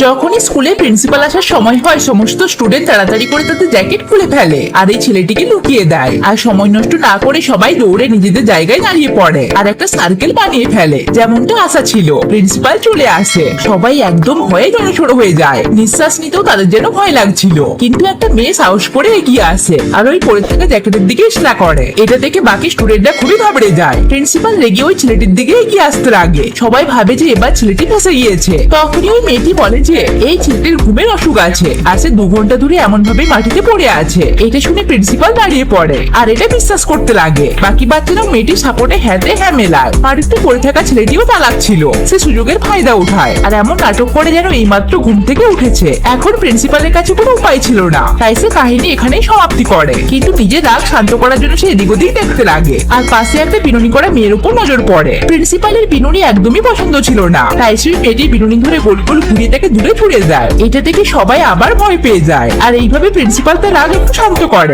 যখনই স্কুলে প্রিন্সিপাল আসার সময় হয়, সমস্ত স্টুডেন্ট তাড়াতাড়ি করে তাদের জ্যাকেট খুলে ফেলে আর এই ছেলেটিকে লুকিয়ে দেয়। আর সময় নষ্ট না করে সবাই দৌড়ে নিজেদের জায়গায় দাঁড়িয়ে পড়ে আর একটা সার্কেল বানিয়ে ফেলে, যেমনটা আশা ছিল। প্রিন্সিপাল চলে আসে। সবাই একদম ভয়ে জড়সড় হয়ে যায়। নিঃশ্বাস নিতেও তাদের যেন ভয় লাগছিল। কিন্তু একটা মেয়ে সাহস করে এগিয়ে আসে আর ওই পরে থাকা জ্যাকেটের দিকে ইশারা করে। এটা দেখে বাকি স্টুডেন্টরা খুবই ঘাবড়ে যায়। প্রিন্সিপাল রেগে ওই ছেলেটির দিকে এগিয়ে আসতে লাগে সবাই ভাবে যে এবার ছেলেটি ফেসে গিয়েছে। তখনই ওই মেয়েটি বলে যে এই ছেলেটির ঘুমের অসুখ আছে আর সে দু ঘণ্টা ধরে এমন ভাবে মাটিতে পড়ে আছে। এটা শুনে প্রিন্সিপাল দাঁড়িয়ে পড়ে। আর এটা বিশ্বাস করতে লাগে। বাকি বাচ্চারাও মেয়েটির সাপোর্টে হ্যাঁতে হ্যাঁ মেলায় মাটিতে পড়ে থাকা ছেলেটিও পালাচ্ছিল সে সুযোগের ফায়দা উঠায়। আর এমন নাটক করে যেন এইমাত্র ঘুম থেকে উঠেছে। এখন প্রিন্সিপালের কাছে কোনো উপায় ছিল না। তাই সে কাহিনী এখানেই সমাপ্তি করে। কিন্তু নিজের রাগ শান্ত করার জন্য সে এদিক ওদিক দেখতে লাগে। আর পাশে একটা বিনুনি করা মেয়ের উপর নজর পড়ে। প্রিন্সিপালের বিনুনি একদমই পছন্দ ছিল না। তাই সে মেয়েটি বিনুনি ধরে গোল গোল ঘুরিয়ে তাকে দূরে ছুড়ে যায়। এটা দেখে সবাই আবার ভয় পেয়ে যায়। আর এইভাবে প্রিন্সিপাল তার রাগ একটু শান্ত করে।